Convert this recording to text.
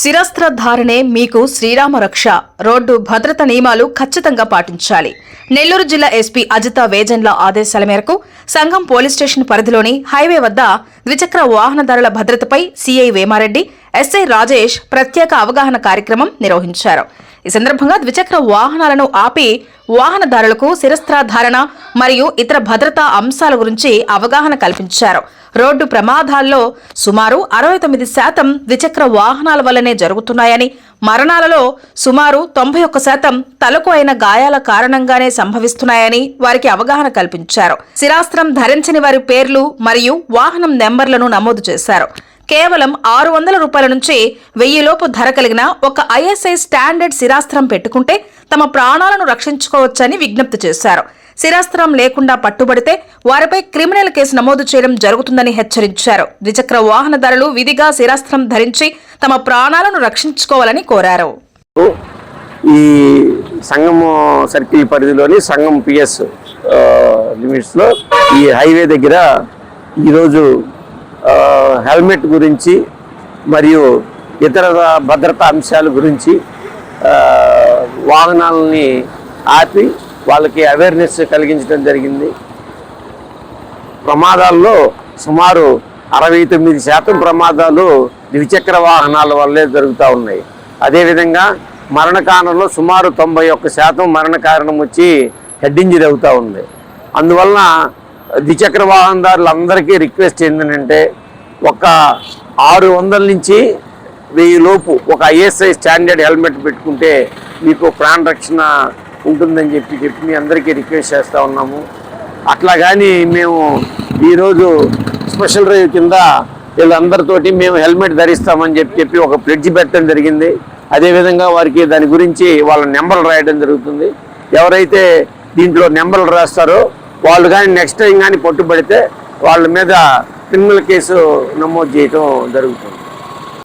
శిరస్త్రధారణే మీకు శ్రీరామ రక్ష. రోడ్డు భద్రత నియమాలు ఖచ్చితంగా పాటించాలి. నెల్లూరు జిల్లా ఎస్పీ అజిత వేజన్ల ఆదేశాల మేరకు సంఘం పోలీస్ స్టేషన్ పరిధిలోని హైవే వద్ద ద్విచక్ర వాహనదారుల భద్రతపై సీఐ వేమారెడ్డి ఎస్ఐ రాజేష్ ప్రత్యేక అవగాహన కార్యక్రమం నిర్వహించారు. ఈ సందర్భంగా ద్విచక్ర వాహనాలను ఆపి వాహనదారులకు శిరస్త్రాధారణ మరియు ఇతర భద్రతా అంశాల గురించి అవగాహన కల్పించారు. రోడ్డు ప్రమాదాల్లో సుమారు అరవై తొమ్మిది శాతం ద్విచక్ర వాహనాల వల్లనే జరుగుతున్నాయని మరణాలలో సుమారు తొంభై ఒక్క శాతం తలకు అయిన గాయాల కారణంగానే సంభవిస్తున్నాయని వారికి అవగాహన కల్పించారు. శిరాస్త్రం ధరించని వారి పేర్లు మరియు వాహనం నెంబర్లను నమోదు చేశారు. కేవలం ఆరు వందల రూపాయల నుంచి వెయ్యిలోపు ధర కలిగిన ఒక ఐఎస్ఐ స్టాండర్డ్ శిరాస్త్రం పెట్టుకుంటే తమ ప్రాణాలను రక్షించుకోవచ్చని విజ్ఞప్తి చేశారు. శిరాస్త్రం లేకుండా పట్టుబడితే వారిపై క్రిమినల్ కేసు నమోదు చేయడం జరుగుతుందని హెచ్చరించారు. ద్విచక్ర వాహనదారులు విధిగా శిరాస్త్రం ధరించి తమ ప్రాణాలను రక్షించుకోవాలని కోరారు. ఈ సంగము సర్కిల్ పరిధిలోని సంగం పిఎస్ లిమిట్స్లో ఈ హైవే దగ్గర ఈరోజు హెల్మెట్ గురించి మరియు ఇతర భద్రతా అంశాల గురించి వాహనాలని ఆపి వాళ్ళకి అవేర్నెస్ కలిగించడం జరిగింది. ప్రమాదాల్లో సుమారు అరవై తొమ్మిది శాతం ప్రమాదాలు ద్విచక్ర వాహనాల వల్లే జరుగుతూ ఉన్నాయి. అదేవిధంగా మరణ కారణంలో సుమారు తొంభై ఒక్క శాతం మరణ కారణం వచ్చి హెడ్ ఇంజరీ అవుతూ ఉంది. అందువలన ద్విచక్ర వాహనదారులందరికీ రిక్వెస్ట్ ఏంటంటే ఒక ఆరు వందల నుంచి వెయ్యి లోపు ఒక ఐఎస్ఐ స్టాండర్డ్ హెల్మెట్ పెట్టుకుంటే మీకు ప్రాణ రక్షణ ఉంటుందని చెప్పి చెప్పి మీ అందరికీ రిక్వెస్ట్ చేస్తూ ఉన్నాము. అట్లా కానీ మేము ఈరోజు స్పెషల్ డ్రైవ్ కింద వీళ్ళందరితోటి మేము హెల్మెట్ ధరిస్తామని చెప్పి చెప్పి ఒక ప్లెడ్జ్ పెట్టడం జరిగింది. అదేవిధంగా వారికి దాని గురించి వాళ్ళ నెంబర్లు రాయడం జరుగుతుంది. ఎవరైతే దీంట్లో నెంబర్లు రాస్తారో వాళ్ళు కానీ నెక్స్ట్ టైం కానీ పట్టుబడితే వాళ్ళ మీద క్రిమినల్ కేసు నమోదు చేయటం జరుగుతుంది.